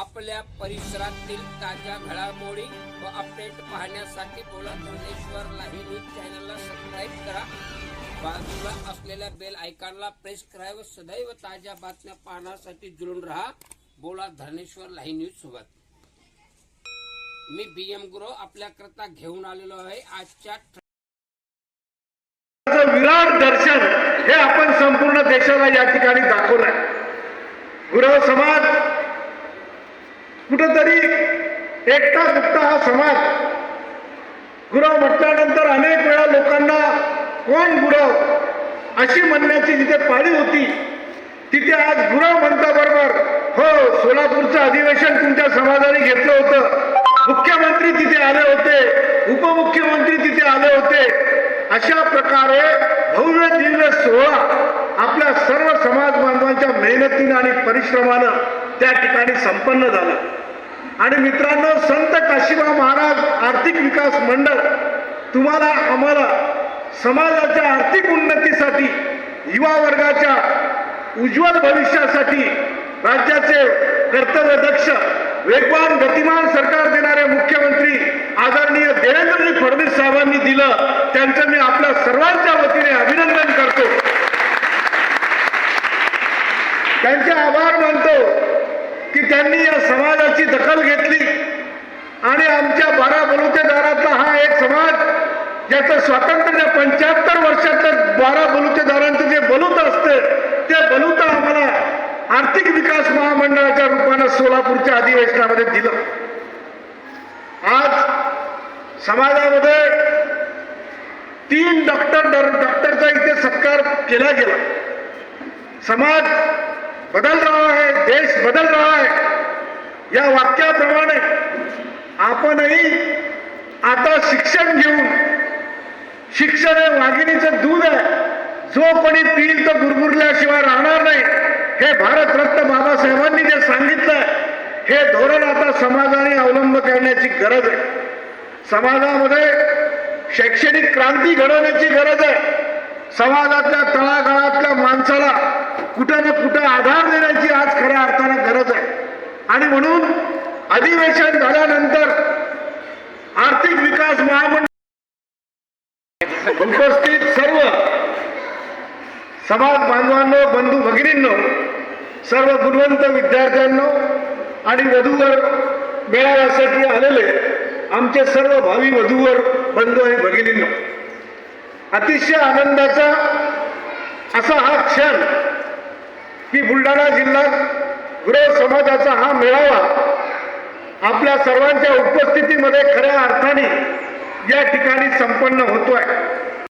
आपल्या परिसरातील ताज्या घडामोडी व अपडेट पाहण्यासाठी बोला. धनेश्वर लाही न्यूज चॅनलला सबस्क्राईब करा. बाजूला असलेल्या बेल आयकॉनला प्रेस करा व सदैव ताज्या बातम्या पाहण्यासाठी जुळून राहा. बोला धनेश्वर लाही न्यूज सोबत मी बी एम गुरु आपल्याकरता घेऊन आलेलो आहे आजच्या विराट दर्शन हे आपण संपूर्ण देशाला या ठिकाणी दाखवलं गुरव समाज कुठंतरी एकटा दुखता हा समाज. गुरव म्हटल्यानंतर अनेक वेळा लोकांना कोण गुरव अशी म्हणण्याची जिथे पाळी होती तिथे आज गुरव म्हणता बरोबर. हो सोलापूरचं अधिवेशन तुमच्या समाजाने घेतलं होतं. मुख्यमंत्री तिथे आले होते उपमुख्यमंत्री तिथे आले होते. अशा प्रकारे भव्य दिव्य सोहळा आपल्या सर्व समाज बांधवांच्या मेहनतीनं आणि परिश्रमानं त्या ठिकाणी संपन्न झालं. आणि मित्रांनो संत काशिबा महाराज आर्थिक विकास मंडळ तुम्हाला आम्हाला समाजाच्या आर्थिक उन्नतीसाठी युवा वर्गाच्या उज्ज्वल भविष्यासाठी राज्याचे कर्तव्यदक्ष वेगवान गतिमान सरकार देणारे मुख्यमंत्री आदरणीय देवेंद्रजी फडणवीस साहेबांनी दिलं. त्यांचं मी आपल्या सर्वांच्या वतीने अभिनंदन करतो. त्यांचे आभार मानतो. की त्यांनी या समाजाची दखल घेतली. आणि आमच्या बारा बलुतेदारातला हा एक समाज ज्याचं स्वातंत्र्य पंच्याहत्तर वर्षात बारा बलुतेदारांचं जे बलूत असतं ते बलूत आम्हाला आर्थिक विकास महामंडळाच्या रूपानं सोलापूरच्या अधिवेशनामध्ये दिलं. आज समाजामध्ये तीन डॉक्टर डॉक्टरचा इथे सत्कार केला गेला. समाज बदल रहा है देश बदल रहा है। या वाक्याप्रमाणे आपणही आता शिक्षण घेऊन शिक्षण हे वाघिणीचं दूध आहे जो कोणी पिईल तो गुरगुरल्याशिवाय राहणार नाही. हे भारतरत्न बाबासाहेबांनी जे सांगितलं हे धोरण आता समाजाने अवलंब करण्याची गरज आहे. समाजामध्ये शैक्षणिक क्रांती घडवण्याची गरज आहे. समाजातल्या तळागाळातल्या माणसाला कुठं ना कुठं आधार देण्याची आज खऱ्या अर्थानं गरज आहे. आणि म्हणून अधिवेशन झाल्यानंतर आर्थिक विकास महामंडळ उपस्थित सर्व समाज बांधवांनो बंधू भगिनींनो सर्व गुणवंत विद्यार्थ्यांनो आणि वधूवर मेळाव्यासाठी आलेले आमचे सर्व भावी वधूवर बंधू आणि भगिनींनो अतिशय आनंदाचा असा हा क्षण की बुलढाणा जिल्हा गृह समाजाचा हा मेळावा आपल्या सर्वांच्या उपस्थितीमध्ये खऱ्या अर्थाने या ठिकाणी संपन्न होतोय.